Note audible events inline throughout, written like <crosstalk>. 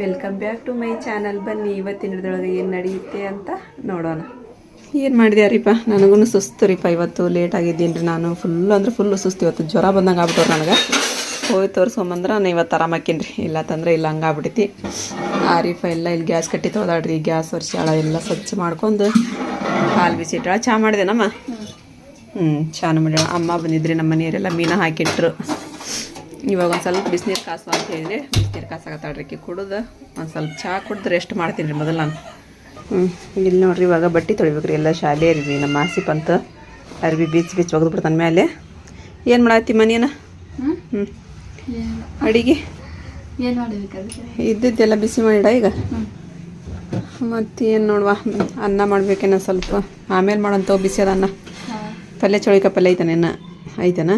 Welcome back to my channel ಬನ್ನಿ, ಇವತ್ತಿನ ಹಿಡಿದೊಳಗೆ ಏನು ನಡೆಯುತ್ತೆ ಅಂತ ನೋಡೋಣ. ಏನು ಮಾಡಿದ್ಯಾರಿಪ್ಪ ನನಗೂ ಸುಸ್ತು ರೀಪ ಇವತ್ತು. ಲೇಟ್ ಆಗಿದ್ದೀನಿ ರೀ ನಾನು. ಫುಲ್ಲು ಅಂದ್ರೆ ಫುಲ್ಲು ಸುಸ್ತು. ಇವತ್ತು ಜ್ವರ ಬಂದಂಗೆ ಆಗ್ಬಿಟ್ಟವ್ರು ನನಗೆ. ಹೋಗಿ ತೋರಿಸ್ಕೊಂಬಂದ್ರೆ ನಾನು ಇವತ್ತು ಆರಾಮಾಕೀನಿ ರೀ ಇಲ್ಲ ತಂದ್ರೆ ಇಲ್ಲ, ಹಂಗೆ ಆಗ್ಬಿಟ್ಟೈತಿ ರೀಪ ಎಲ್ಲ ಇಲ್ಲಿ ಗ್ಯಾಸ್ ಕಟ್ಟಿ ತೊಗೊದಾಡ್ರಿ ಗ್ಯಾಸ್ ವರ್ಷಾಳ ಎಲ್ಲ ಸ್ವಚ್ಛ ಮಾಡ್ಕೊಂಡು ಹಾಲು ಬಿಸಿಟ್ಟಾಳ ಚಹಾ ಮಾಡಿದೆನಮ್ಮ ಹ್ಞೂ ಚಾನು ಮಾಡ್ಯಾಳ ಅಮ್ಮ ಬಂದಿದ್ರಿ ನಮ್ಮ ಮನೆಯವರೆಲ್ಲ ಮೀನು ಹಾಕಿಟ್ರು. ಇವಾಗ ಒಂದು ಸ್ವಲ್ಪ ಬಿಸಿನೀರು ಕಾಸು ಅಂತ ಹೇಳಿದ್ರೆ. ಬಿಸಿನೀರು ಕಾಸಾಗತ್ತಾಳ್ರಿ ಕುಡಿದು ಒಂದು ಸ್ವಲ್ಪ ಚಹಾ ಕುಡ್ದು ರೆಸ್ಟ್ ಮಾಡ್ತೀನಿ ರೀ ಮೊದಲು ನಾನು. ಹ್ಞೂ ಇಲ್ಲಿ ನೋಡ್ರಿ ಇವಾಗ ಬಟ್ಟೆ ತೊಳಿಬೇಕ್ರಿ. ಎಲ್ಲ ಶಾಲೆ ಅರ್ಬಿ ನಮ್ಮ ಆಸಿಪ್ ಪಂತ ಅರ್ಬಿ ಬೀಚ್ ಬೀಚ್ ಒಗೆದು ಬಿಡ್ತಾನ ಮೇಲೆ ಏನು ಮಾಡತ್ತಿ ಮನೇನ ಹ್ಞೂ ಅಡಿಗೆ? ಏನು ಮಾಡಬೇಕಾದ್ರೆ ಇದ್ದಿದ್ದೆಲ್ಲ ಬಿಸಿ ಮಾಡಿಡ ಈಗ? ಮತ್ತೇನು ನೋಡುವ ಅನ್ನ ಮಾಡಬೇಕೇನ ಸ್ವಲ್ಪ. ಆಮೇಲೆ ಮಾಡೋಂಥವು ಬಿಸಿ ಅದ ಅನ್ನ. ಪಲ್ಯ ಚೌಳಿಕಾಯಿ ಪಲ್ಯ ಐತಾನೇನ ಇನ್ನ? ಐತನ?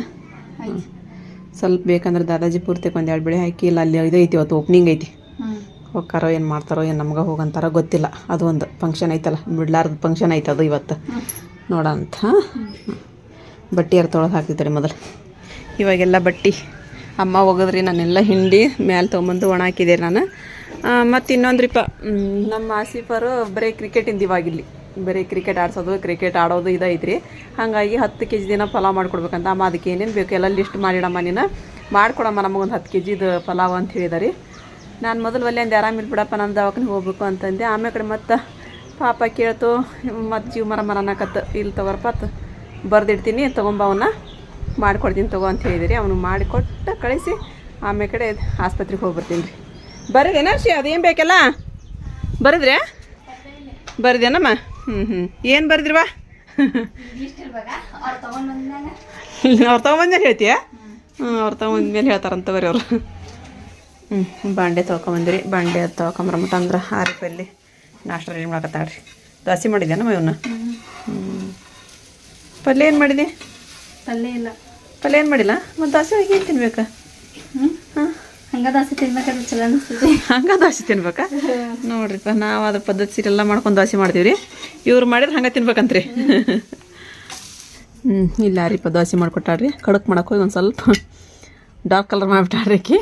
ಸ್ವಲ್ಪ ಬೇಕಂದ್ರೆ ದಾದಾಜಿ ಪೂರ್ತಿ ಒಂದು ಎರಡು ಬೆಳೆ ಹಾಕಿ ಇಲ್ಲ ಅಲ್ಲಿ ಇದು ಐತಿ ಇವತ್ತು ಓಪನಿಂಗ್ ಐತಿ. ಹೋಗಾರೋ ಹೋಗ್ತಾರೋ ಏನು ಮಾಡ್ತಾರೋ ಏನು ನಮ್ಗೆ ಹೋಗಂತಾರೋ ಗೊತ್ತಿಲ್ಲ. ಅದು ಒಂದು ಫಂಕ್ಷನ್ ಐತಲ್ಲ ಬಿಡ್ಲಾರ್ದು ಫಂಕ್ಷನ್ ಐತೆ ಅದು ಇವತ್ತು. ನೋಡಂತ ಬಟ್ಟೆ ಅರ್ ತೊಳೆದು ಹಾಕ್ತಿದ್ದಾರೆ ಮೊದಲು. ಇವಾಗೆಲ್ಲ ಬಟ್ಟೆ. ಅಮ್ಮ ಹೋಗೋದ್ರಿ ನಾನೆಲ್ಲ ಹಿಂಡಿ ಮ್ಯಾಲೆ ತೊಗೊಂಬಂದು ಒಣ ಹಾಕಿದೆ ನಾನು. ಮತ್ತು ಇನ್ನೊಂದು ರೀಪ ನಮ್ಮ ಆಸಿಫರು ಬರೀ ಕ್ರಿಕೆಟಿಂದ ಇವಾಗಿಲ್ಲಿ. ಬರೀ ಕ್ರಿಕೆಟ್ ಆಡಿಸೋದು ಕ್ರಿಕೆಟ್ ಆಡೋದು ಇದೈತ್ರಿ. ಹಾಗಾಗಿ ಹತ್ತು ಕೆ ಜಿ ದಿನ ಪಲಾವ್ ಮಾಡ್ಕೊಡ್ಬೇಕಂತ ಅಮ್ಮ ಅದಕ್ಕೆ ಏನೇನು ಬೇಕು ಎಲ್ಲ ಲಿಸ್ಟ್ ಮಾಡಿಡಮ್ಮ ನೀನು. ಮಾಡ್ಕೊಡಮ್ಮ ನಮಗೊಂದು ಹತ್ತು ಕೆ ಜಿದು ಪಲಾವ್ ಅಂತ ಹೇಳಿದಾರೆ. ನಾನು ಮೊದಲು ಒಲ್ಲೆ ಒಂದು ಆರಾಮಿಲ್ಲ ಬಿಡಪ್ಪ, ನಾನು ದವಾಖಾನೆ ಹೋಗ್ಬೇಕು ಅಂತಂದೆ. ಆಮೇಲೆ ಕಡೆ ಮತ್ತು ಪಾಪ ಕೇಳ್ತು, ಮತ್ತು ಜೀವ ಮರ ಮರ ಅನ್ನಕತ್ತು. ಇಲ್ಲಿ ತಗೋರಪ್ಪ ಬರ್ದಿಡ್ತೀನಿ, ತೊಗೊಂಬ ಅವನ್ನ ಮಾಡಿಕೊಡ್ತೀನಿ ತಗೋ ಅಂತ ಹೇಳಿದಿರಿ. ಅವನು ಮಾಡಿಕೊಟ್ಟು ಕಳಿಸಿ ಆಮೇಲೆ ಕಡೆ ಆಸ್ಪತ್ರೆಗೆ ಹೋಗಿ ಬರ್ತೀನಿ ರೀ ಶಿ ಅದೇನು ಬೇಕಲ್ಲ? ಬರಿದ್ರೆ ಬರಿದೇನಮ್ಮ? ಹ್ಞೂ ಹ್ಞೂ ಏನು ಬರೆದ್ರಿವಾ? <laughs> ಅವ್ರು ತೊಗೊಂಬಂದ್ಮೇಲೆ ಹೇಳ್ತೀಯ? ಹ್ಞೂ ಅವ್ರು ತೊಗೊಂಬಂದ್ಮೇಲೆ ಹೇಳ್ತಾರಂತ ಬರೀ ಅವರು ಹ್ಞೂ ಬಾಂಡೆ ತೊಳ್ಕೊಂಬಂದಿರಿ ಬಾಂಡೆ ತೊಳ್ಕೊಂಬರಮಟ ಅಂದ್ರೆ ಆರಿಪಲ್ಲಿ. ನಾಷ್ಟ ರೆಡಿ ಮಾಡಕತ್ತಾಳ್ರಿ ದೋಸೆ ಮಾಡಿದ್ಯಾ ನಮ್ಮ ಇವನ್ನ ಹ್ಞೂ ಪಲ್ಯ ಏನು ಮಾಡಿದೆ? ಪಲ್ಯ ಇಲ್ಲ. ಪಲ್ಯ ಏನು ಮಾಡಿಲ್ಲ? ಮತ್ತು ದೋಸೆ ಹೋಗಿ ಏನು ತಿನ್ಬೇಕಾ? ಹ್ಞೂ ಹಾಂ? ಹಂಗ ದೋಸೆ ತಿನ್ಬೇಕಾದ್ರೆ ಚಲೋ ಹಂಗೆ ತಿನ್ಬೇಕಾ? ನೋಡ್ರಿಪ್ಪ ನಾವು ಅದ್ರ ಪದ್ಧತಿ ಸೀರೆಲ್ಲ ಮಾಡ್ಕೊಂಡು ದೋಸೆ ಮಾಡ್ತೀವಿ ರೀ ಇವ್ರು ಮಾಡಿದ್ರೆ ಹಂಗೆ ತಿನ್ಬೇಕಂತ್ರಿ. ಹ್ಞೂ ಇಲ್ಲ ರೀಪ ದೋಸೆ ಮಾಡ್ಕೊಟ್ಟಾರ್ರಿ. ಕಡಕ್ ಮಾಡೋಕೆ ಹೋಗಿ ಒಂದು ಸ್ವಲ್ಪ ಡಾರ್ಕ್ ಕಲರ್ ಮಾಡ್ಬಿಟ್ಟಾರ್ರಿ ಆಕಿ.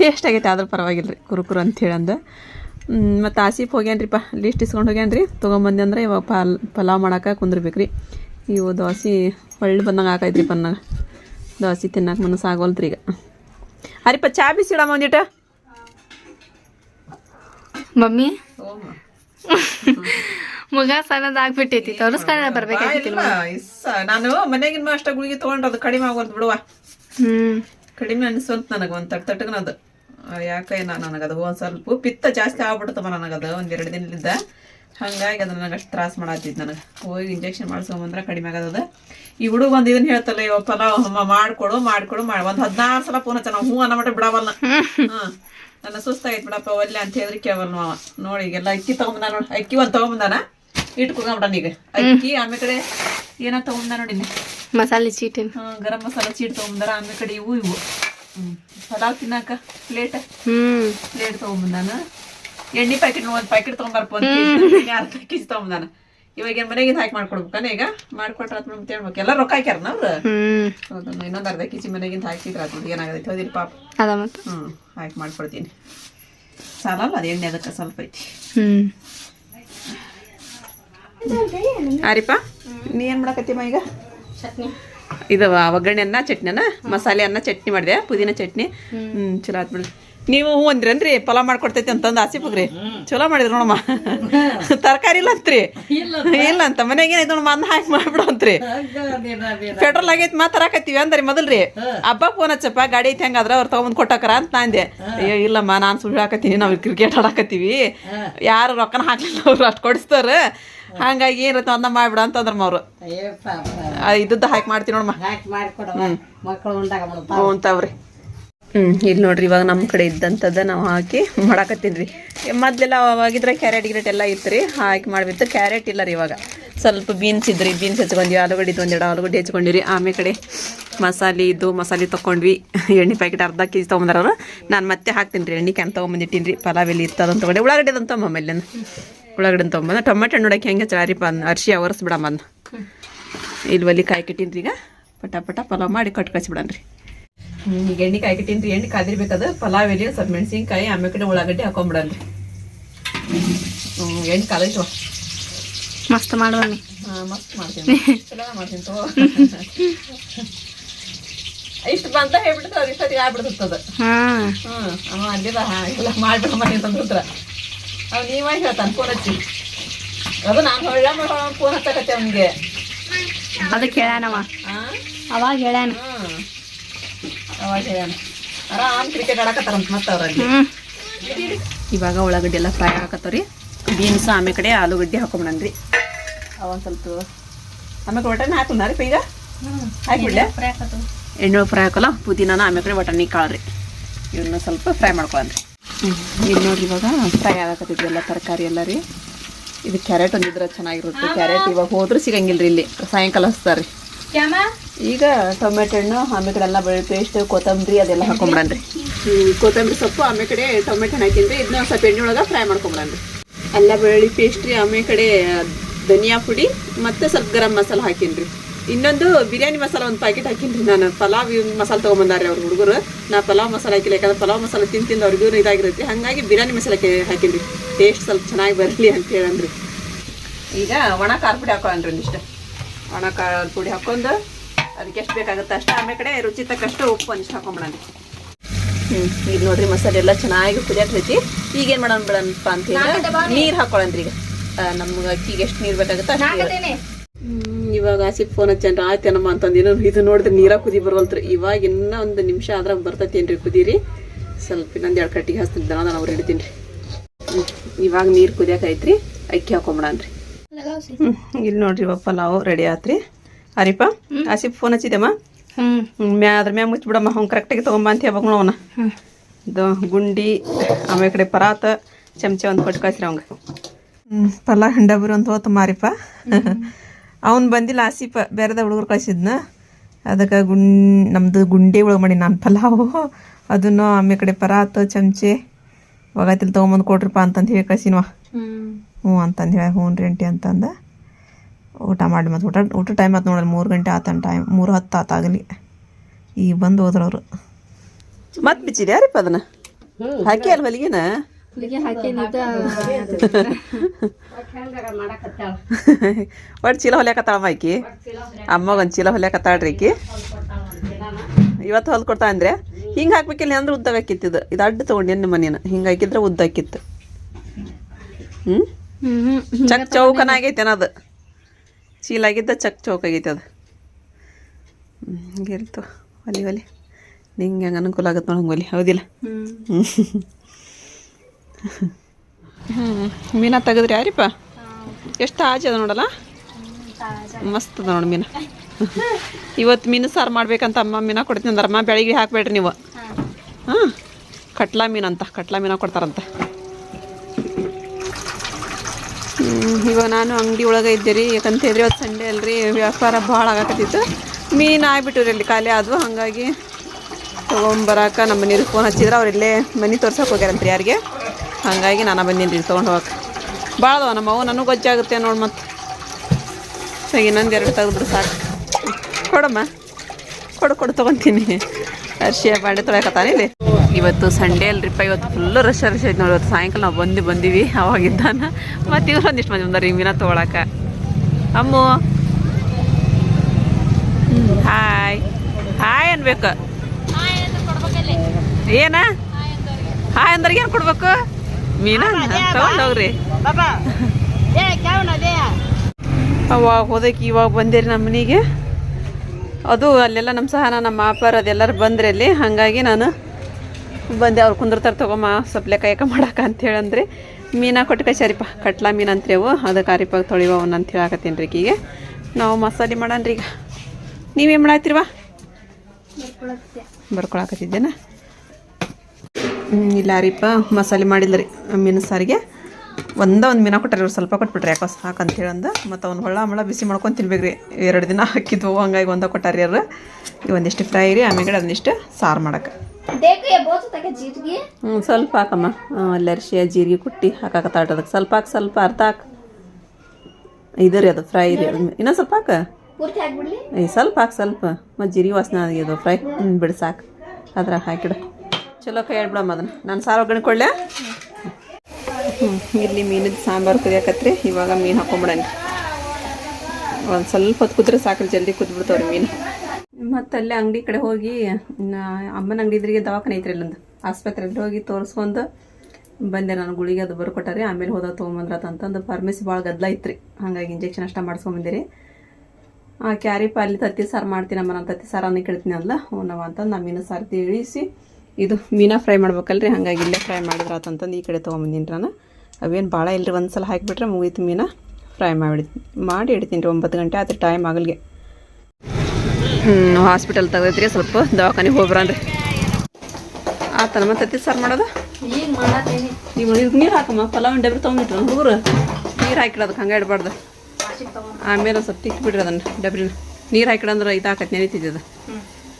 ಟೇಸ್ಟ್ ಆಗೈತೆ, ಆದ್ರೆ ಕುರುಕುರು ಕುರುಕುರು ಅಂತೇಳಿ ಅಂದ ಮತ್ತು ಆಸೀಫ್ ಹೋಗ್ಯಾನ್ರಿಪ್ಪ ಲಿಸ್ಟ್ ಇಸ್ಕೊಂಡು ಹೋಗ್ಯಾನ್ರಿ. ತೊಗೊಂಬಂದೆ ಅಂದ್ರೆ ಇವಾಗ ಪಲ್, ಪಲಾವ್ ಮಾಡಕ್ಕೆ ಕುಂದಿರ್ಬೇಕು ರೀ ಇವು ದೋಸೆ ಒಳ್ಳೆ ಬಂದಂಗೆ ಹಾಕೈತ್ರಿ ಪನ್ನಾಗ ದೋಸೆ ತಿನ್ನಕ್ಕೆ ಮನಸ್ಸು ಆಗೋಲ್ತ್ರಿ ಈಗ. ಹರಿಪ ಚಾ ಬಿಸಿಡಮ್ಮ ಒಂದಿಟ? ಮಮ್ಮಿ? ಮುಗ ಸಣ್ಣದಾಗ್ಬಿಟ್ಟೈತಿ ತೋರಿಸ್ಕೊಂಡ ಬರ್ಬೇಕಾಗಿತ್ತಿಲ್ಲ ನಾನು ಮನೆಗಿನ ಅಷ್ಟ ಗುಳಿಗೆ ತಗೊಂಡ್ರ ಅದು ಕಡಿಮೆ ಆಗೋದು ಬಿಡುವ. ಹ್ಮ್. ಕಡಿಮೆ ಅನಿಸ್ವಂತ ನನಗೆ ಒಂದು ತಟ್ ತಟ್ಟಗನದು ಯಾಕೆ ನಾ ನನಗದು ಒಂದು ಸ್ವಲ್ಪ ಪಿತ್ತ ಜಾಸ್ತಿ ಆಗ್ಬಿಡ್ತಮ್ಮ ನನಗದು ಒಂದ್ ಎರಡು ದಿನದಿಂದ ಹಂಗಾಗಿ ಅದು ನನಗೆ ಅಷ್ಟು ತ್ರಾಸ ಮಾಡತ್ತಿದ್ ನನಗೆ. ಹೋಗಿ ಇಂಜೆಕ್ಷನ್ ಮಾಡಿಸ್ಕೊಂಬಂದ್ರೆ ಕಡಿಮೆ ಆಗದ ಈ ಹುಡುಗ ಒಂದು ಇದನ್ನ ಹೇಳ್ತಲ್ಲ ಇವ ಪಲಾವ್ ಮಾಡ್ಕೊಡು ಮಾಡ್ಕೊಡು ಮಾಡಿ ಒಂದು ಹದಿನಾರು ಸಲ ಪೂನ ಹಚ್ಚ ಹೂ ಅನ್ನ ಮಟ್ಟ ಬಿಡವಲ್ಲ ಹಾಂ. ನನ್ನ ಸುಸ್ತಾಗೈತೆ ಬಿಡಪ್ಪ ಒಲ್ಲೆ ಅಂತ ಹೇಳಿದ್ರೆ ಕೇವಲ್ ಅವ. ನೋಡಿ ಈಗೆಲ್ಲ ಅಕ್ಕಿ ತೊಗೊಂಬಂದ ನೋಡಿ ಅಕ್ಕಿ ಒಂದು ತೊಗೊಂಬಂದಾನ? ಇಟ್ಕೊಂಡ್ಬಿಟ್ಟಾನ ಈಗ ಅಕ್ಕಿ ಆಮೇಲೆ ಕಡೆ ಏನೋ ತೊಗೊಂಬಂದ ನೋಡಿ. ಮಸಾಲೆ ಚೀಟ್. ಹ್ಮ್ ಗರಂ ಮಸಾಲೆ ಚೀಟ್ ತೊಗೊಂಬಂದಾರ ಆಮೇಲೆ ಕಡೆ ಇವು ಇವು. ಹ್ಮ್ ಪಲಾವ್ ತಿನ್ನಾಕ ಪ್ಲೇಟ್. ಹ್ಮ್. ಪ್ಲೇಟ್ ತೊಗೊಂಬಂದಾನ. ಎಣ್ಣೆ ಪ್ಯಾಕೆಟ್ ಒಂದು ಪ್ಯಾಕೆಟ್ ತೊಗೊಂಬರ್ಪ ಅಂತ ಅರ್ಧ ಕೆಜಿ ತೊಗೊಂಬಂದಾನ? ಇವಾಗ ಏನ್ ಮನೆಗೆ ಹಾಕಿ ಮಾಡ್ಕೊಡ್ಬೇಕಾನ ಈಗ? ಮಾಡ್ಕೊಟ್ರ ಅಂತ ಹೇಳ್ಬೇಕು. ಎಲ್ಲ ರೊಕ್ಕ ಹಾಕ್ಯಾರ ಅವ್ರು ಹ್ಞೂ ಹೌದಮ್ಮ ಇನ್ನೊಂದು ಅರ್ಧ ಕೆಜಿ ಮನೆಗಿಂತ ಹಾಕಿದ್ರ ಅದು ಏನಾಗೈತೆ ಹೌದಿಲ್ಲ ಪಾಪ. ಹ್ಮ್ ಮತ್ತು. ಹ್ಞೂ ಹಾಕಿ ಮಾಡ್ಕೊಡ್ತೀನಿ. ಸಾಲಲ್ಲ ಅದು ಎಣ್ಣೆ ಅದಕ್ಕೆ ಸ್ವಲ್ಪ ಐತಿ. ಹ್ಞೂ ಆರಿಪ? ನೀ ಏನು ಮಾಡಕತ್ತೀಮ್ಮ ಈಗ? ಚಟ್ನಿ. ಇದು ಒಗ್ಗರಣೆ ಅನ್ನ ಚಟ್ನಿ ಅನ್ನ ಮಸಾಲೆ ಅನ್ನ ಚಟ್ನಿ ಮಾಡಿದೆ ಪುದೀನ ಚಟ್ನಿ. ಹ್ಮ್. ಚಲೋ ಆತ್ ಬಿಡ್ರಿ ನೀವು ಹ್ಞೂ ಅಂದ್ರಿ ಪಲಾವ್ ಮಾಡ್ಕೊಡ್ತೈತಿ ಅಂತಂದು ಆಸೆ ಹೋಗ್ರಿ ಚಲೋ ಮಾಡಿದ್ರು ನೋಡಮ್ಮ. ತರಕಾರಿ ಇಲ್ಲ ಅಂತ್ರಿ ಇಲ್ಲ ಅಂತ ಮನೆಗೆ ಏನಾಯ್ತು ನೋಡಮ್ಮ ಅನ್ನ ಹಾಕಿ ಮಾಡ್ಬಿಡು ಅಂತ್ರಿ ಪೆಟ್ರೋಲ್ ಆಗೈತಿ ಮಾತ್ರ ತರಾಕತ್ತೀವಿ ಅಂದ್ರಿ ಮೊದಲ್ರಿ. ಹಬ್ಬ ಫೋನ್ ಹಚ್ಚಪ್ಪ ಗಾಡಿ ಐತಿ ಹೆಂಗಾದ್ರ ಅವ್ರು ತಗೊಂಡ್ ಕೊಟ್ಟಕರ ಅಂತ ಅಂದೆ. ಅಯ್ಯೋ ಇಲ್ಲಮ್ಮ ನಾನು ಸುಳ್ಳು ಹಾಕತ್ತೀನಿ ನಾವು ಕ್ರಿಕೆಟ್ ಆಡಾಕತ್ತೀವಿ. ಯಾರು ರೊಕ್ಕನ ಹಾಕ್ಲಿಲ್ಲ ಅವ್ರು ಅಷ್ಟು ಕೊಡಿಸ್ತಾರ. ಹಂಗಾಗಿ ಏನಿರುತ್ತೆ ಅದನ್ನ ಮಾಡ್ಬಿಡ ಅಂತಂದ್ರಮ್ಮ ಅವ್ರು. ಇದ್ದದ್ದು ಹಾಕಿ ಮಾಡ್ತೀನಿ ನೋಡಮ್ಮ. ಹಾಕಿ ಮಾಡ್ಕೊಡ ಮಕ್ಕಳು ಮಾಡೋದು ಹ್ಞೂ ಇಲ್ಲಿ ನೋಡ್ರಿ, ಇವಾಗ ನಮ್ಮ ಕಡೆ ಇದ್ದಂಥದ್ದು ನಾವು ಹಾಕಿ ಮಾಡಾಕತ್ತೀನಿ ರೀ. ಮೊದಲೆಲ್ಲ ಅವಾಗಿದ್ರೆ ಕ್ಯಾರೆಟ್, ಗಿರೆಟ್ ಎಲ್ಲ ಇತ್ತು ರೀ ಹಾಕಿ ಮಾಡಿಬಿಟ್ಟು ಕ್ಯಾರೆಟ್ ಇಲ್ಲ ರೀ ಇವಾಗ. ಸ್ವಲ್ಪ ಬೀನ್ಸ್ ಇದ್ರಿ, ಬೀನ್ಸ್ ಹೆಚ್ಕೊಂಡ್ವಿ, ಆಲೂಗಡ್ಡೆ ಇದ್ದು ಒಂದೆರಡು ಆಲೂಗಡ್ಡೆ ಹೆಚ್ಕೊಂಡಿರಿ. ಆಮೇಲೆ ಕಡೆ ಮಸಾಲೆ ಇದ್ದು ಮಸಾಲೆ ತೊಗೊಂಡ್ವಿ ಎಣ್ಣೆ ಪ್ಯಾಕೆಟ್ ಅರ್ಧ ಕೆ ಜಿ ತೊಗೊಂಬಂದ್ರವ್ರು ನಾನು ಮತ್ತೆ ಹಾಕ್ತೀನಿ ರೀ, ಎಣ್ಣೆ ಕ್ಯಾನ್ ತೊಗೊಂಬಂದಿಟ್ಟಿನಿ ರೀ. ಪಲಾವ್ ಎಲ್ಲಿ ಇತ್ತದಂತ ತೊಗೊಂಡೆ. ಉಳ್ಳಾಗಡ್ಡೆ ಆಮೇಲೆ ಉಳ್ಳಾಗಡ್ಡೆ ತೊಗೊಂಬಂದ. ಟೊಮೆಟೊ ನೋಡೋಕೆ ಹೆಂಗೆ ಚಾರಿಪ್ಪ ಅಂದ್ ಅರ್ಶಿ ಅವರ್ಸ್ಬಿಡಮ್ಮ ಬಿಡಮ್ಮ ಇಲ್ಲಿ ಒಲಿ ಕಾಯಿ ಕಟ್ಟಿನ್ರಿ ಈಗ. ಪಟ ಪಟ ಪಲಾವ್ ಮಾಡಿ ಕಟ್ ಕಳಿಸ್ಬಿಡನ್ರಿ ಈಗ ಎಣ್ಣೆ ಕಾಯ್ಕಿಟ್ಟಿನ್ರಿ ಎಣ್ಣೆ ಕಾದಿರ್ಬೇಕದ ಪಲಾವ್ ಎಲೆ ಸ್ವಲ್ಪ ಮೆಣಸಿನ್ಕಾಯಿ ಆಮೇಲೆ ಕಡೆ ಉಳ್ಳಾಗಡ್ಡಿ ಹಾಕೊಂಬಿಡನ್ರಿ. ಎಣ್ಣೆ ಕಾಲೈತವ ಮಸ್ತ್ ಮಾಡುವನಿ ಮಸ್ತ್ ಮಾಡ್ತೀನಿ ಚಲೋ ಮಾಡ್ತೀನಿ ತೋ <laughs> ಇಷ್ಟು ಬಂತ ಹೇಳ್ಬಿಟ್ಟು ಅವ್ರು ಇಷ್ಟೊತ್ತಿಗೆ ಆಗ್ಬಿಡ್ತದ ಹಾ. ಹ್ಮ್ ಅವ ಅಲ್ಲಿದ ಎಲ್ಲ ಮಾಡ್ಬಿಡ ಮನೆ ತಂದ್ರ ಅವ್ ನೀವ ಹೇಳ್ತಾನೆ ಫೋನ್ ಹಚ್ಚಿ. ಅದು ನಾನು ಹೊಳ್ಳ ಫೋನ್ ಹಚ್ಚಕತ್ತೆ ಅವನಿಗೆ. ಅದಕ್ಕೆ ಹೇಳ್ಯಾನವ ಹಾ ಅವಾಗ ಅವಾಗ ಹೇಳ್ಯಾನ ಆರಾಮ್ ಕ್ರಿಕೆಟ್ ಆಡಕತ್ತಾರಂತ ಮತ್ತೆ ಅವ್ರಲ್ಲಿ. ಇವಾಗ ಉಳ್ಳಾಗಡ್ಡಿ ಎಲ್ಲ ಫ್ರೈ ಹಾಕತ್ತವ್ರಿ ಬೀನ್ಸ್ ಆಮೇಲೆ ಕಡೆ ಆಲೂಗಡ್ಡೆ ಹಾಕೊಂಬಿಡನ್ರಿ ಅವಾಗ ಸ್ವಲ್ಪ ಆಮೇಲೆ ಒಟನೆ ಹಾಕೊಂಡ್ರಿ ಈಗ? ಹಾಕಿಬಿಡ್ಲೆ? ಎಣ್ಣೆ ಫ್ರೈ ಹಾಕಲ್ಲ ಪುದೀನಾನ ಆಮೇಲೆ ಕಡೆ ಬಟಾಣಿ ಕಾಳ್ರಿ. ಇವನ್ನ ಸ್ವಲ್ಪ ಫ್ರೈ ಮಾಡ್ಕೊಳ್ರಿ ಇದು ನೋಡ್ರಿ ಇವಾಗ ಫ್ರೈ ಆಗಕತ್ತಿದ್ವಿ ಎಲ್ಲ ತರಕಾರಿ ಎಲ್ಲ ರೀ. ಇದು ಕ್ಯಾರೆಟ್ ಒಂದಿದ್ರೆ ಚೆನ್ನಾಗಿರುತ್ತೆ. ಕ್ಯಾರೆಟ್ ಇವಾಗ ಹೋದ್ರೂ ಸಿಗಂಗಿಲ್ಲ ರೀ ಇಲ್ಲಿ. ಸಾಯಂಕಾಲ ಹಚ್ತಾರೆ ಈಗ ಟೊಮೆಟೊ ಹಣ್ಣು ಆಮೇಲೆ ಕಡೆ ಎಲ್ಲ ಬೆಳ್ಳುಳ್ಳಿ ಪೇಸ್ಟ್ ಕೊತ್ತಂಬರಿ ಅದೆಲ್ಲ ಹಾಕೊಂಬಿಡನ್ರಿ ಕೊತ್ತಂಬರಿ ಸೊಪ್ಪು ಆಮೇಲೆ ಕಡೆ ಟೊಮೆಟೊ ಹಣ್ಣು ಹಾಕಿನ್ರಿ ಇದನ್ನ ಸ್ವಲ್ಪ ಎಣ್ಣೆ ಒಳಗೆ ಫ್ರೈ ಮಾಡ್ಕೊಂಬಿಡನ್ರಿ ಅಲ್ಲ ಬೆಳ್ಳಿ ಪೇಸ್ಟ್ ರೀ ಆಮೇಲೆ ಕಡೆ ಧನಿಯಾ ಪುಡಿ ಮತ್ತೆ ಸ್ವಲ್ಪ ಗರಂ ಮಸಾಲ ಹಾಕಿನ್ರಿ. ಇನ್ನೊಂದು ಬಿರಿಯಾನಿ ಮಸಾಲ ಒಂದು ಪ್ಯಾಕೆಟ್ ಹಾಕಿನ್ರಿ ನಾನು. ಪಲಾವ್ ಮಸಾಲಾ ಮಸಾಲ ತೊಗೊಂಬಂದಾರೆ ಅವ್ರ ಹುಡುಗರು. ನಾ ಪಲಾವ್ ಮಸಾಲ ಹಾಕಿಲ್ಲ ಯಾಕಂದ್ರೆ ಪಲಾವ್ ಮಸಾಲ ತಿಂದು ತಿಂದು ಅವ್ರಿಗೂ ಇದಾಗಿರುತ್ತೆ ಹಾಗಾಗಿ ಬಿರಿಯಾನಿ ಮಸಾಲಕ್ಕೆ ಹಾಕಿನ್ರಿ. ಟೇಸ್ಟ್ ಸ್ವಲ್ಪ ಚೆನ್ನಾಗಿ ಬರಲಿ ಅಂತ ಹೇಳನ್ರಿ ಈಗ ಒಣ ಖಾರ ಪುಡಿ ಹಾಕೊಳ್ಳನ್ರಿ ಒಂದಿಷ್ಟು. ಒಣ ಖಾರ ಪುಡಿ ಹಾಕೊಂಡು ಅದಕ್ಕೆ ಎಷ್ಟು ಬೇಕಾಗುತ್ತೆ ಅಷ್ಟು. ಆಮೇಲೆ ಕಡೆ ರುಚಿ ತಕ್ಕಷ್ಟು ಉಪ್ಪು ಒಂದಿಷ್ಟು ಹಾಕೊಂಬಿಡೋಣ. ಹ್ಞೂ ಈಗ ನೋಡ್ರಿ ಮಸಾಲೆ ಎಲ್ಲ ಚೆನ್ನಾಗಿ ಕುದಿಯಾಕೈತಿ ಈಗ ಏನು ಮಾಡೋಣ ಬಿಡೋಣಪ್ಪ ಅಂತ ಹೇಳಿ ನೀರು ಹಾಕೊಳ್ಳನ್ರಿ ಈಗ. ನಮ್ಗೆ ಅಕ್ಕಿಗೆ ಎಷ್ಟು ನೀರು ಬೇಕಾಗುತ್ತೆ ಇವಾಗ ಆಸಿಫ್ ಫೋನ್ ಹಚ್ಚನ್ರಿ ಆಯ್ತೇನಮ್ಮ ಅಂತಂದು ಏನೋ ಇದು ನೋಡಿದ್ರೆ ನೀರ ಕುದಿ ಬರವಲ್ತ್ರಿ ಇವಾಗ ಇನ್ನ ಒಂದು ನಿಮಿಷ ಆದ್ರೆ ಬರ್ತೈತೇನ್ರಿ ಕುದೀರಿ. ಸ್ವಲ್ಪ ಇನ್ನೊಂದು ಎರಡು ಕಟ್ಟಿಗೆ ಹಚ್ತೀನಿ. ದನ ಅವ್ರು ಹಿಡಿತೀನಿ ರೀ. ಇವಾಗ ನೀರು ಕುದಿಯಾಕೈತ್ರಿ ಅಕ್ಕಿ ಹಾಕೊಂಬಿಡನ್ರಿ ಇಲ್ಲಿ ನೋಡ್ರಿ ಇವಾಗ ಪಲಾವ್ ರೆಡಿ ಆತ್ರಿ. ಅರಿಪ ಹಸಿ ಫೋನ್ ಹಚ್ಚಿದೆಮ್ಮ ಮ್ಯಾ ಅದ್ರ ಮ್ಯಾಗ ಮುಚ್ಚಿಬಿಡಮ್ಮ ಅವ್ನು ಕರೆಕ್ಟಾಗಿ ತೊಗೊಂಬ ಅಂತ ಹೇಳ್ಬೇಕು ಅವನ. ಇದು ಗುಂಡಿ ಆಮೇಲೆ ಕಡೆ ಪರಾತ ಚಮಚ ಒಂದು ಕೊಟ್ಟು ಕಳ್ಸಿರಿ ಅವಂಗೆ. ಹ್ಞೂ ಪಲ್ಲ ಡಬರು ಅಂತ ಹೋತು ಮಾರಿಪ್ಪ ಅವ್ನು ಬಂದಿಲ್ಲ ಆಸಿಪ ಬೇರೆದ ಹುಡುಗರು ಕಳ್ಸಿದ್ನ. ಅದಕ್ಕೆ ಗುಂಡ್ ನಮ್ಮದು ಗುಂಡಿ ಒಳಗೆ ಮಾಡಿ ನಾನು ಪಲಾವು ಅದನ್ನು ಆಮೇಲೆ ಕಡೆ ಪರಾತ ಚಮಚೆ ಒಗತಿಲ್ ತೊಗೊಂಬಂದು ಕೊಟ್ರಪ್ಪ ಅಂತಂದು ಹೇಳಿ ಕಳ್ಸಿನವ. ಹ್ಞೂ ಅಂತಂದು ಹೇಳಿ ಹ್ಞೂ ರೀ ಅಂಟಿ ಅಂತಂದು. ಊಟ ಮಾಡಿ ಮತ್ತು ಊಟ ಊಟ ಟೈಮ್ ಆತು ನೋಡಲ್ಲ ಮೂರು ಗಂಟೆ ಆತನ ಟೈಮ್ ಮೂರು ಹತ್ತು ಆತಾಗಲಿ ಈಗ ಬಂದು ಹೋದ್ರವ್ರು ಮತ್ತೆ ಬಿಚ್ಚಿದೆ ಯಾರಪ್ಪ ಅದನ್ನ? ಹಾಕಿ ಅಲ್ಲ ಹೊಲಿಗೆನ? <laughs> ಒಟ್ಟು ಚೀಲ ಹೊಲಿಯಾಕತ್ತಾಳಮ್ಮ ಆಕಿ? ಅಮ್ಮಗೊಂದು ಚೀಲ ಹೊಲಿಯಾಕತ್ತಾಳ್ರಿ ಆಕಿ. ಇವತ್ತು ಹೊಲ್ದು ಕೊಡ್ತಾ ಅಂದ್ರೆ ಹಿಂಗೆ ಹಾಕ್ಬೇಕಿಲ್ಲ ಅಂದ್ರೆ ಉದ್ದಾಗ ಇದು. ಇದು ಅಡ್ಡ ತಗೊಂಡಿ ನಿಮ್ಮ ಮನೇನ? ಹಿಂಗೆ ಹಾಕಿದ್ರೆ ಉದ್ದ ಹಾಕಿತ್ತು. ಹ್ಞೂ ಹ್ಮ್? ಚಕ್ ಚೌಕನ ಆಗೈತೆ ಅದು ಚೀಲ ಆಗಿದ್ದ ಚಕ್ ಚೌಕ ಆಗೈತೆ ಅದು ಹಿಂಗಿರ್ತು ಒಲಿ ಒಲಿ. ನಿಂಗೆ ಹೆಂಗೆ ಅನುಕೂಲ ಆಗತ್ತೆ ನೋಡಿ ಒಲಿ. ಹೌದಿಲ್ಲ? ಹ್ಞೂ ಮೀನಾ ತೆಗೆದ್ರಿ ಯಾರಿಪ್ಪ? ಎಷ್ಟು ಆಜಿ ಅದ ನೋಡಲ್ಲ? ಮಸ್ತ್ ಅದ ನೋಡಿ ಮೀನ. ಇವತ್ತು ಮೀನು ಸಾರು ಮಾಡ್ಬೇಕಂತ ಅಮ್ಮ ಮೀನ ಕೊಡ್ತೀನಿ ಅಂದ್ರೆ ಅಮ್ಮ ಬೆಳಿಗ್ಗೆ ಹಾಕ್ಬೇಡ್ರಿ ನೀವು. ಹಾಂ ಕಟ್ಲಾ ಮೀನಂತ ಅಂತ ಕಟ್ಲಾ ಮೀನ ಕೊಡ್ತಾರಂತೆ. ಇವಾಗ ನಾನು ಅಂಗಡಿ ಒಳಗೆ ಇದ್ದೆ ರೀ. ಯಾಕಂತ ಹೇಳಿದ್ರೆ ಇವತ್ತು ಸಂಡೇ ಅಲ್ರಿ, ವ್ಯಾಪಾರ ಭಾಳ ಆಗಕತ್ತಿತ್ತು. ಮೀನು ಆಗ್ಬಿಟ್ಟು ಅಲ್ಲಿ ಖಾಲಿ ಹಂಗಾಗಿ ಹಾಗಾಗಿ ತೊಗೊಂಬರಾಕ ನಮ್ಮ ಮನೆಯವ್ರಿಗೆ ಫೋನ್ ಹಚ್ಚಿದ್ರೆ. ಅವ್ರು ಇಲ್ಲೇ ಮನೆ ತೋರ್ಸೋಕೆ ಹೋಗ್ಯಾರಂತ್ರಿ ಯಾರಿಗೆ. ಹಾಗಾಗಿ ನಾನು ಬಂದೀನಿ ರೀ ತೊಗೊಂಡು ಹೋಗಕ್ಕೆ ಅದಾವ ನಮ್ಮ ಅವು ನನಗೂ ಗೊಜ್ಜಾಗುತ್ತೆ ನೋಡಿ ಮತ್ತು ಸೊ ಇನ್ನೊಂದು ಎರಡು ತೆಗೆದ್ರು ಸಾಕು. ಕೊಡಮ್ಮ. ಕೊಡು ಕೊಡು, ತೊಗೊತೀನಿ. ಅರ್ಶಿಯ ಬಾಂಡೆ ಇಲ್ಲಿ. ಇವತ್ತು ಸಂಡೇ ಅಲ್ರಿಪ್ಪ ಇವತ್ತು ಫುಲ್ಲು ರಶ್ ರಶ್ ಐತೆ ನೋಡಿ ಇವತ್ತು ಸಾಯಂಕಾಲ ನಾವು ಬಂದು ಬಂದೀವಿ ಅವಾಗಿದ್ದಾನ ಮತ್ತು ಇವ್ರು ಒಂದಿಷ್ಟು ಮಂದಿ ಬಂದಾರೆ ಹಿಂಗಿನ ತೊಗೊಳಕ್ಕೆ ತೊಗೊಳಕ ಅಮ್ಮು. ಹಾಯ್ ಹಾಯ್ ಅನ್ಬೇಕು. ಏನ? ಹಾಯ್ ಅಂದ್ರೆ ಏನು ಕೊಡ್ಬೇಕು? ಮೀನ ತಗೊಂಡು ಹೋಗ್ರಿ. ಅವಾಗ ಹೋದಕ್ಕೆ ಇವಾಗ ಬಂದಿರಿ ನಮ್ಮ ಮನೆಗೆ. ಅದು ಅಲ್ಲೆಲ್ಲ ನಮ್ಮ ಸಹನ ನಮ್ಮ ಮಾಪರ್ ಅದೆಲ್ಲರೂ ಬಂದ್ರೆ ಅಲ್ಲಿ ಹಾಗಾಗಿ ನಾನು ಬಂದೆ, ಅವ್ರು ಕುಂದಿರ್ತಾರೆ, ತಗೊಮ್ಮ ಸಪ್ಲೆ ಕಾಯಕ ಮಾಡಕ್ಕ ಅಂತೇಳಿ ಅಂದ್ರೆ ಮೀನಾ ಕೊಟ್ಟು ಕಚಾರಿಪ್ಪ ಕಟ್ಲಾ ಮೀನು ಅಂತ್ರಿ ಅವು ಅದಕ್ಕೆ ಆರಿಪಾಗ ಅವ್ನ ಅಂತ ಹೇಳಕತ್ತೀನಿ ರೀ ಈಗ. ನಾವು ಮಸಾಲೆ ಮಾಡನ್ರಿ ಈಗ. ನೀವೇನು ಮಾಡತ್ತಿರ್ವಾ? ಬರ್ಕೊಳಕತ್ತಿದ್ದೇನ? ಇಲ್ಲ ರೀಪ ಮಸಾಲೆ ಮಾಡಿಲ್ಲ ರೀ, ಮೀನು ಸಾರಿಗೆ. ಒಂದ ಒಂದು ಮೀನ ಕೊಟ್ಟರೆ, ಇವ್ರು ಸ್ವಲ್ಪ ಕೊಟ್ಬಿಟ್ರಿ, ಯಾಕೋ ಸಾಕು ಹೇಳಂದ. ಮತ್ತು ಅವ್ನು ಹೊಳ್ಳ ಮಳ ಬಿಸಿ ಮಾಡ್ಕೊಂಡು ತಿನ್ಬೇಕ್ರಿ ಎರಡು ದಿನ ಹಾಕಿದ್ವು, ಹಂಗಾಗಿ ಒಂದ ಕೊಟ್ಟಾರಿ ಅವ್ರು ಒಂದಿಷ್ಟು ಫ್ರೈ ರೀ, ಆಮೇಲೆ ಅದನ್ನಿಷ್ಟು ಸಾರು ಮಾಡಕ್ಕೆ ಹ್ಞೂ ಸ್ವಲ್ಪ ಹಾಕಮ್ಮ. ಅಲ್ಲಿ ಅರಿಶಿ ಜೀರಿಗೆ ಕುಟ್ಟಿ ಹಾಕಾಕತ್ತಾಟ ಅದಕ್ಕೆ ಸ್ವಲ್ಪ ಹಾಕಿ ಸ್ವಲ್ಪ ಅರ್ಧ ಹಾಕ. ಇದು ರೀ ಅದು ಫ್ರೈ ರೀ ಅದು ಇನ್ನೊಂದು ಸ್ವಲ್ಪ ಹಾಕ. ಏ ಸ್ವಲ್ಪ ಹಾಕಿ ಸ್ವಲ್ಪ. ಮತ್ತು ಜೀರಿಗೆ ವಾಸನೆ ಅದು ಫ್ರೈ. ಬಿಡು ಸಾಕು. ಅದ್ರಾಗ ಹಾಕಿಡು. ಚಲೋ ಕೈ ಆಡ್ಬಿಡಮ್ಮ ಅದನ್ನು. ನಾನು ಸಾರು ಒಗ್ಗರಣೆ ಹ್ಞೂ ಇಲ್ಲಿ ಮೀನಿದ್ದು ಸಾಂಬಾರು ಕುದಿಯಾಕತ್ರಿ. ಇವಾಗ ಮೀನು ಹಾಕೊಂಬಿಡಣ. ಒಂದು ಸ್ವಲ್ಪ ಹೊತ್ತು ಕುದ್ರೆ ಸಾಕ್ರಿ ಜಲ್ದಿ ಕುದ್ಬಿಡ್ತಾವ್ರಿ ಮೀನು. ಮತ್ತು ಅಲ್ಲೇ ಅಂಗಡಿ ಕಡೆ ಹೋಗಿ ಅಮ್ಮನ ಅಂಗಡಿ ಇದ್ರಿಗೆ ದವಾಖಾನೆ ಐತ್ರಿ ಇಲ್ಲೊಂದು. ಆಸ್ಪತ್ರೆಯಲ್ಲಿ ಹೋಗಿ ತೋರಿಸ್ಕೊಂಡು ಬಂದೆ ನಾನು, ಗುಳಿಗೆ ಅದು ಬರ್ಕೊಟ್ಟಾರಿ, ಆಮೇಲೆ ಹೋದ ತೊಗೊಂಬಂದ್ರತ ಅಂತಂದು ಫಾರ್ಮಸಿ ಭಾಳ ಗದ್ದಲ ಐತ್ರಿ. ಹಾಗಾಗಿ ಇಂಜೆಕ್ಷನ್ ಅಷ್ಟ ಮಾಡಿಸ್ಕೊಂಬಂದಿರಿ ಆ ಕ್ಯಾರಿ ಪಾಲಿ ತತ್ತಿ ಸಾರು ಮಾಡ್ತೀನಿ ನಾನು ತತ್ತಿ ಸಾರನ್ನ ಕೇಳ್ತೀನಿ ಅಲ್ಲ ಓನವ ಅಂತಂದು ನಾ ಮೀನು ಸಾರು ಇಳಿಸಿ ಇದು ಮೀನ ಫ್ರೈ ಮಾಡ್ಬೇಕಲ್ರಿ, ಹಾಗಾಗಿ ಇಲ್ಲೇ ಫ್ರೈ ಮಾಡಿದ್ರಾತಂತಂದು ಈ ಕಡೆ ತೊಗೊಂಬಂದಿನಿ ನಾನು. ಅವೇನು ಭಾಳ ಇಲ್ಲರಿ ಒಂದು ಸಲ ಹಾಕಿಬಿಟ್ರೆ ಮುಗೀತು ಮೀನ ಫ್ರೈ ಮಾಡಿ ಮಾಡಿ ಇಡ್ತೀನಿ ರೀ ಒಂಬತ್ತು ಗಂಟೆ ಆದ್ರೆ ಟೈಮ್ ಆಗಲ್ಗೆ. ಹಾಸ್ಪಿಟಲ್ ತೆಗೆದ್ರಿ ಸ್ವಲ್ಪ ದವಾಖಾನೆಗೆ ಹೋಗ್ಬರನ್ರಿ ಆತನ ಮತ್ತೆ ಸರ್ ಮಾಡೋದು? ನೀರು ಹಾಕಮ್ಮ ಪಲಾವ್ ಡಬ್ರಿ ತೊಗೊಂಡಿಟ್ರು ಹುಡುಗರು. ನೀರು ಹಾಕಿಡೋದಕ್ಕೆ ಹಂಗೆ ಇಡಬಾರ್ದು. ಆಮೇಲೆ ಸ್ವಲ್ಪ ತಿಕ್ಕಿ ಬಿಡ್ರಿ ಅದನ್ನು ಡಬ್ರಿನ. ನೀರು ಹಾಕಿಡಂದ್ರೆ ಇದು ನೆನೀತಿದ್ದು ಅದು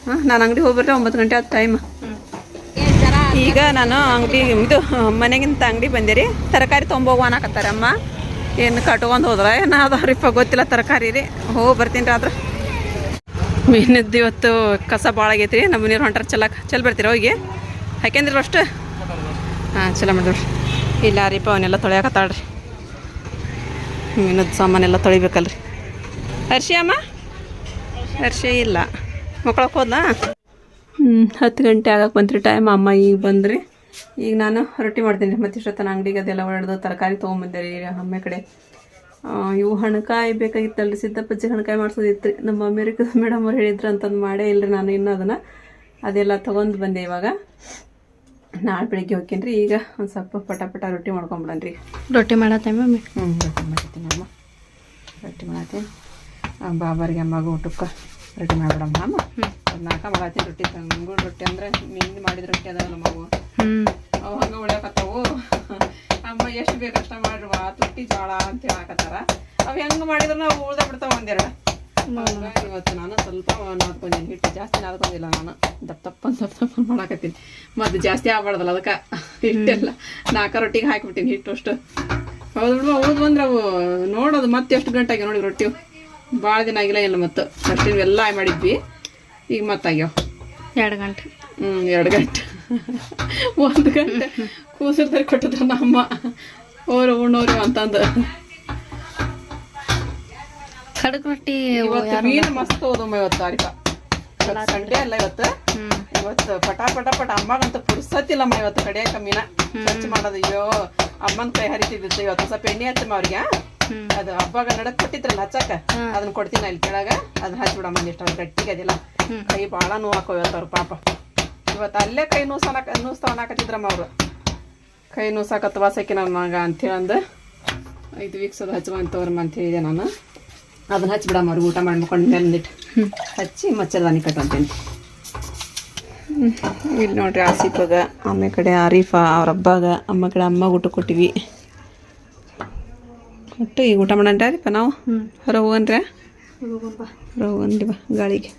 ಹಾಂ ನಾನು ಅಂಗಡಿ ಹೋಗ್ಬರ್ರಿ ಒಂಬತ್ತು ಗಂಟೆ ಆದ ಟೈಮ್ ಈಗ ನಾನು ಅಂಗಡಿ ಇದು ಮನೆಗಿಂತ ಅಂಗಡಿ ಬಂದೆ ರೀ. ತರಕಾರಿ ತೊಗೊಂಬೋಗು ಅನ್ನಕತ್ತಾರೆ ಅಮ್ಮ ಏನು ಕಟ್ಕೊಂಡು ಹೋದ್ರೆ ಏನು ಅದಾವ್ರಿಪ್ಪ ಗೊತ್ತಿಲ್ಲ ತರಕಾರಿ ರೀ. ಹೋಗಿ ಬರ್ತೀನಿ ರೀ ಆದ್ರೆ. ಮೀನದ್ದು ಇವತ್ತು ಕಸ ಭಾಳ ಆಗೈತೆ ರೀ ನಮ್ಮ ನೀರು ಹೊಂಟರ್, ಚಲಕ, ಚಲ್ ಬರ್ತೀರ ಹೋಗಿ? ಹಾಕ್ಯಂದ್ರಿ ಅಷ್ಟು ಹಾಂ, ಚಲೋ ಮಾಡಿದ್ರಿ. ಇಲ್ಲ ರೀಪ ಅವನ್ನೆಲ್ಲ ತೊಳೆಯಕತ್ತಾಳ್ರಿ ಮೀನದ ಸಾಮಾನೆಲ್ಲ ತೊಳಿಬೇಕಲ್ರಿ. ಹರ್ಷಿ ಅಮ್ಮ? ಹರ್ಷಿ ಇಲ್ಲ. ಮಕ್ಕಳಕ್ಕೆ ಹೋದ್ಲಾ? ಹ್ಞೂ ಹತ್ತು ಗಂಟೆ ಆಗಕ್ಕೆ ಬಂತ್ರಿ ಟೈಮ್ ಅಮ್ಮ ಈಗ ಬಂದ್ರಿ. ಈಗ ನಾನು ರೊಟ್ಟಿ ಮಾಡ್ತೀನಿ. ಮತ್ತೆ ಅಂಗಡಿಗೆ ಅದೆಲ್ಲ ಹೊಡೆದು ತರಕಾರಿ ತೊಗೊಂಬಂದೆ ರೀ ಅಮ್ಮ ಕಡೆ. ಇವು ಹಣಕಾಯಿ ಬೇಕಾಗಿತ್ತಲ್ರಿ ಸಿದ್ದಪ್ಪಜ್ಜಿ ಹಣಕಾಯಿ ಮಾಡ್ಸೋದಿತ್ತು ರೀ ನಮ್ಮ ಅಮೇರಿಕದ ಮೇಡಮ್ ಅವ್ರು ಹೇಳಿದ್ರು ಅಂತಂದು ಮಾಡೇ ಇಲ್ಲರಿ ನಾನು ಇನ್ನೂ ಅದನ್ನು. ಅದೆಲ್ಲ ತೊಗೊಂಡು ಬಂದೆ ಇವಾಗ. ನಾಳೆ ಬೆಳಿಗ್ಗೆ ಹೋಗ್ತೀನಿ ರೀ ಈಗ ಒಂದು ಸ್ವಲ್ಪ ಪಟ ಪಟ ರೊಟ್ಟಿ ಮಾಡ್ಕೊಂಬಿಡೋಣ ರೀ ರೊಟ್ಟಿ ಮಾಡತ್ತೆ ಮಮ್ಮಿ? ಹ್ಞೂ ರೊಟ್ಟಿ ಮಾಡ್ತೀನಿ ಅಮ್ಮ ರೊಟ್ಟಿ ಮಾಡತ್ತೀನಿ ಬಾಬಾರಿಗೆ ಅಮ್ಮಗ ಊಟಕ್ಕೆ ರೊಟ್ಟಿ ಮಾಡ್ಬಿಡಮ್ಮ ಅಮ್ಮ ನಾಲ್ಕ ಮಾಡತ್ತೀನಿ ರೊಟ್ಟಿ ತಂಗುಳ್ ರೊಟ್ಟಿ ಅಂದ್ರೆ ನಿಂದು ಮಾಡಿದ ರೊಟ್ಟಿ ಅದಾವ ನಮ್ಮವು ಹ್ಞೂ ಅವು ಹಂಗೆ ಉಳಿಯಕತ್ತಾವು. ಅಮ್ಮ ಎಷ್ಟು ಬೇಕು ಅಷ್ಟ ಮಾಡ್ರುವ ತುಟ್ಟಿ ಜೋಳ ಅಂತ ಹೇಳಕತ್ತಾರ. ಅವ್ ಹೆಂಗೆ ಮಾಡಿದ್ರು ನಾವು ಉಳ್ದ ಬಿಡ್ತಾವ ಒಂದೆರಡು. ಇವತ್ತು ನಾನು ಸ್ವಲ್ಪ ನಾದ್ಕೊಂಡೀನಿ ಹಿಟ್ಟು ಜಾಸ್ತಿ ನಾದ್ಕೊಂಡಿಲ್ಲ ನಾನು. ದಪ್ಪ ದಪ್ಪ ದಪ್ಪ ತಪ್ಪ ಮಾಡಾಕತ್ತೀನಿ. ಮತ್ತು ಜಾಸ್ತಿ ಆಗ್ಬಾರ್ದಲ್ಲ ಅದಕ್ಕೆ. ಹಿಟ್ಟೆಲ್ಲ ನಾಲ್ಕು ರೊಟ್ಟಿಗೆ ಹಾಕಿಬಿಟ್ಟಿನಿ ಹಿಟ್ಟು ಅಷ್ಟು ಹೌದು ಬಿಡುವ ಉಳ್ದು ಬಂದ್ರೆ ಅವು ನೋಡೋದು ಮತ್ತೆ ಎಷ್ಟು ಗಂಟೆ ಆಗ್ಯಾವ ನೋಡಿ ರೊಟ್ಟಿ. ಭಾಳ ದಿನ ಆಗಿಲ್ಲ ಇಲ್ಲ ಮತ್ತು. ರೊಟ್ಟಿ ಎಲ್ಲ ಮಾಡಿದ್ವಿ. ಈಗ ಮತ್ತಾಗ್ಯಾವ ಎರಡು ಗಂಟೆ. ಹ್ಞೂ ಎರಡು ಗಂಟೆ. ಒಂದು ಗಂಟೆ ಕೂಸಿರ್ತಾರೆ ಕೊಟ್ಟಿದ್ರು ನಮ್ಮ ಓರು ಉಣ್ಣೋರು ಅಂತಂದು. ಖಡಕ್ ರೊಟ್ಟಿ ಇವತ್ತು ಮೀನು ಮಸ್ತ್ ಹೋದಮ್ಮ ಇವತ್ತು ಅರಿಪ ಸಂಡೇ ಅಲ್ಲ ಇವತ್ತು. ಇವತ್ತು ಪಟ ಪಟ ಪಟ ಅಮ್ಮಗಂತ ಪುರ್ಸತ್ತಿಲ್ಲಮ್ಮ ಇವತ್ತು ಕಡಿಯಾಕ ಮೀನ. ಸ್ವಚ್ಛ ಮಾಡೋದು. ಅಯ್ಯೋ ಅಮ್ಮನ ಕೈ ಹರಿತಿದ್ದಿತ್ತು. ಇವತ್ತು ಸ್ವಲ್ಪ ಎಣ್ಣೆ ಹಚ್ಚಮ್ಮ ಅವ್ರಿಗೆ. ಅದು ಹಬ್ಬಾಗ ನಡಕ್ ಕೊಟ್ಟಿದ್ರಲ್ಲ ಹಚ್ಚಕ ಅದನ್ನ ಕೊಡ್ತೀನಿ ಅಲ್ಲಿ ಕೆಳಗ. ಅದನ್ನ ಹಚ್ಬಿಡಮ್ಮ ಇಷ್ಟ ಅವ್ರು ಗಟ್ಟಿಗೆ ಅದಿಲ್ಲ. ಹ್ಮ್. ಕೈ ಭಾಳ ನೋವು ಹಾಕೋ ಇವತ್ತು ಅವ್ರ ಪಾಪ. ಇವತ್ತು ಅಲ್ಲೇ ಕೈ ನೂಸನಕ ನೂಸ್ತಾವನಾಕತ್ತಿದ್ರಮ್ಮ ಅವರು. ಕೈ ನೂಸಾಕತ್ತವ ಸೆಕೆ ನನಗ ಅಂತೇಳಿ ಅಂದು ಐದು ವೀಕ್ಸ್ ಅದು ಹಚ್ಚುವ ಅಂತವ್ರಮ್ಮ ಅಂತ ಹೇಳಿದೆ ನಾನು. ಅದನ್ನ ಹಚ್ಬಿಡಮ್ಮ ಅವ್ರಿಗೆ ಊಟ ಮಾಡಿ ಮಕ್ಕೊಂಡು ಮೇಲೆ ಒಂದಿಟ್ಟು ಹಚ್ಚಿ ಮಚ್ಚದಾನಿ ಕಟ್ಟಂತೀನಿ ಇಲ್ಲಿ ನೋಡ್ರಿ ಆಸಿಫಾಗ ಆಮೇಲೆ ಕಡೆ ಆರೀಫಾ ಅವ್ರ ಹಬ್ಬಾಗ ಅಮ್ಮ ಕಡೆ ಅಮ್ಮ ಊಟ ಕೊಟ್ಟಿವಿ. ಕೊಟ್ಟು ಈಗ ಊಟ ಮಾಡಂಟ್ರಿಪ್ಪ ನಾವು? ಹೊರಗೆ ಹೊರ ಹೋಗನ್ರಿ ಹೊರ ಹೋಗನ್ರಿ ಬಾ ಗಾಳಿಗೆ.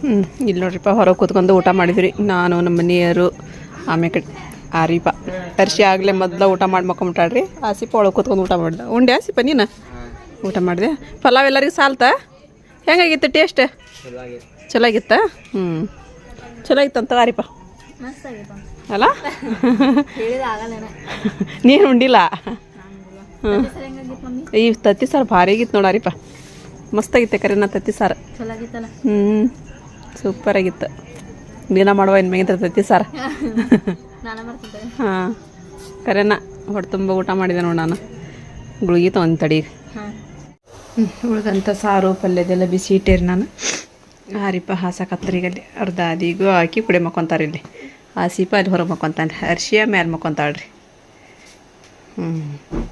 ಹ್ಞೂ ಇಲ್ಲಿ ನೋಡ್ರಿಪ್ಪ ಹೊರಗೆ ಕೂತ್ಕೊಂಡು ಊಟ ಮಾಡಿದ್ರಿ. ನಾನು ನಮ್ಮ ಮನೆಯವರು ಆಮೇಲೆ ಕಡೆ ಆರೀಪ ತರ್ಸಿ ಆಗಲೇ ಮೊದಲ ಊಟ ಮಾಡಿ ಮಕ್ಕೊಂಬಿಟ್ಟಾಳ್ರಿ. ಆಸಿಪ ಒಳಗೆ ಕೂತ್ಕೊಂಡು ಊಟ ಮಾಡ್ದೆ. ಉಂಡೆ ಆಸಿಪ ನೀನು? ಊಟ ಮಾಡಿದೆ. ಪಲಾವ್ ಎಲ್ಲರಿಗೂ ಸಾಲ್ತಾ? ಹೆಂಗಾಗಿತ್ತು ಟೇಸ್ಟ್? ಚಲೋ ಆಗಿತ್ತಾ ಹ್ಞೂ ಚಲೋ ಆಗಿತ್ತಂತ ಆರಿಪ ಅಲ್ಲ? ನೀನು ಉಂಡಿಲ್ಲ? ಹ್ಞೂ ಈ ತತ್ತಿ ಸಾರು ಭಾರಿ ಆಗಿತ್ತು ನೋಡಾರಿಪ್ಪ ಮಸ್ತಾಗಿತ್ತೆ ಕರೆನ ತತ್ತಿ ಸಾರು. ಹ್ಞೂ ಸೂಪರ್ ಆಗಿತ್ತು. ದಿನ ಮಾಡುವ ಇನ್ನು ಮೇಗಿರ್ತೈತಿ ಸರ್. ಹಾಂ. ಕರೆನ ಹೊಟ್ಟೆ ತುಂಬ ಊಟ ಮಾಡಿದೆ ನೋಡಿ ನಾನು. ಗುಳಿಗೆ ತೊಗೊಂಡು ತಡಿ. ಉಳ್ದಂಥ ಸಾರು ಪಲ್ಯದೆಲ್ಲ ಬಿಸಿ ಇಟ್ಟೇರಿ ನಾನು. ಹಾರಿಪ ಹಾಸ ಕತ್ತರಿಗಲ್ಲಿ ಅರ್ಧ ಅದಿಗೂ ಹಾಕಿ ಕುಡಿ ಮಕ್ಕೊಂತಾರೆ ಇಲ್ಲಿ. ಆಸೀಪ ಅಲ್ಲಿ ಹೊರಗೆ ಮಕ್ಕೊಂತಾನೆ ಅರ್ಶಿಯ ಮೇಲೆ ಮಕ್ಕೊಂತಾಳ್ರಿ. ಹ್ಞೂ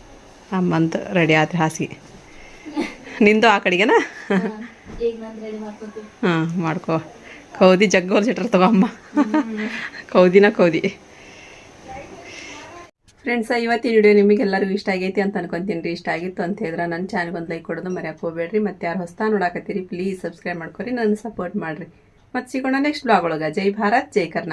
ಅಮ್ಮಂತ ರೆಡಿ ಆದ್ರೆ ಹಾಸಿಗೆ. ನಿಂದು ಆ ಕಡೆಗೆನಾ? ಹಾಂ, ಮಾಡ್ಕೋ. ಕೌದಿ ಜಗ್ಗೋಲ್ ಹೊಲ್ಸಿಟ್ಟಿರ್ತವ ಅಮ್ಮ. ಕೌದಿನ ಕೌದಿ. ಫ್ರೆಂಡ್ಸ್ ಇವತ್ತಿನ ವಿಡಿಯೋ ನಿಮಗೆಲ್ಲರಿಗೂ ಇಷ್ಟ ಆಗೈತಿ ಅಂತ ಅನ್ಕೊಂತೀನಿ ರೀ. ಇಷ್ಟ ಆಗಿತ್ತು ಅಂತ ಹೇಳಿದ್ರೆ ನನ್ನ ಚಾನಲ್ಗೆ ಒಂದು ಲೈಕ್ ಕೊಡೋದು ಮರ್ಯಾಕೆ ಹೋಗ್ಬೇಡ್ರಿ. ಮತ್ತೆ ಯಾರು ಹೊಸ್ತಾ ನೋಡಾಕತ್ತೀರಿ ಪ್ಲೀಸ್ ಸಬ್ಸ್ಕ್ರೈಬ್ ಮಾಡ್ಕೊರಿ. ನನ್ನ ಸಪೋರ್ಟ್ ಮಾಡಿರಿ. ಮತ್ತೆ ಸಿಗೋಣ ನೆಕ್ಸ್ಟ್ ಬ್ಲಾಗ್ ಒಳಗೆ. ಜೈ ಭಾರತ್, ಜೈ ಕರ್ನಾಟಕ.